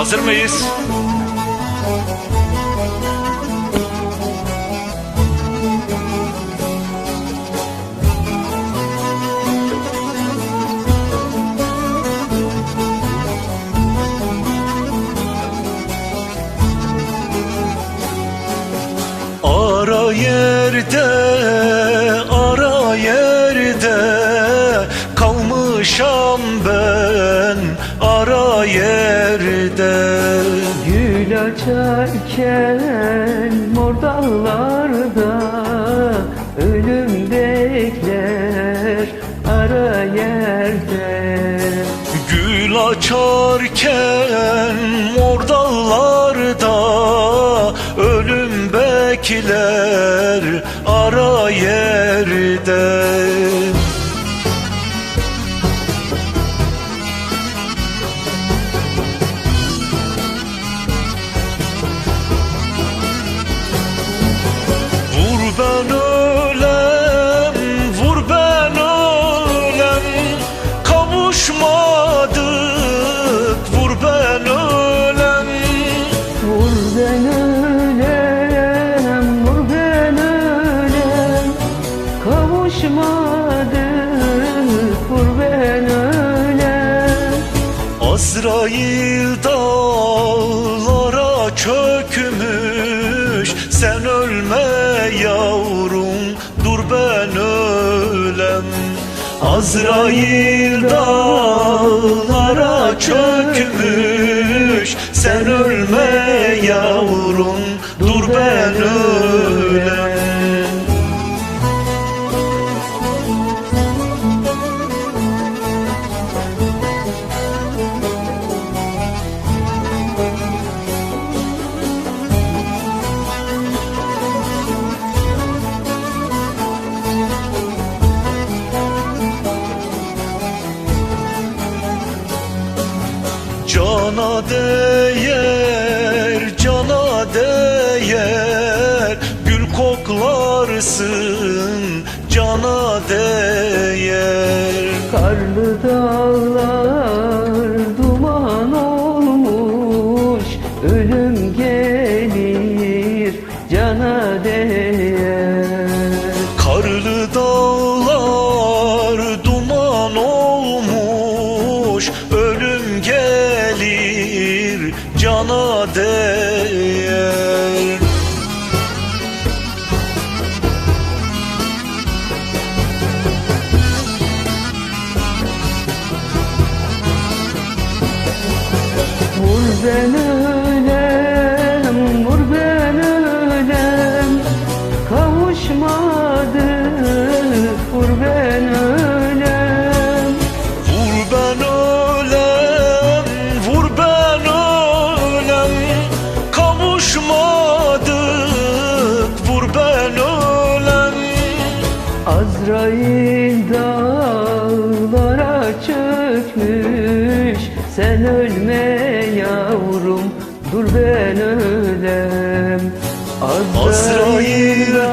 Hazır mıyız? Ara yerde, ara yerde Kalmışam ben ara yerde. Gül açarken mor dallarda Ölüm bekler ara yerde. Gül açarken mor dallarda Ölüm bekler ben ölem, vur ben ölem Kavuşmadık, vur ben ölem Azrail dağlara çökmüş. Sen ölme yavrum, dur ben ölem. Azrail dağlara çökmüş Sen ölme yavrum, dur ben ölem Cana değer, koklarsın, cana değer. Karlı dağlar duman olmuş Ölüm gelir cana değer. Karlı dağlar duman olmuş Ölüm gelir, cana değer ben ölem, vur ben ölem Kavuşmadık, vur ben ölem Vur ben ölem, vur ben ölem Kavuşmadık, vur ben ölem Azrail Sen ölme yavrum dur ben ölem. Azrail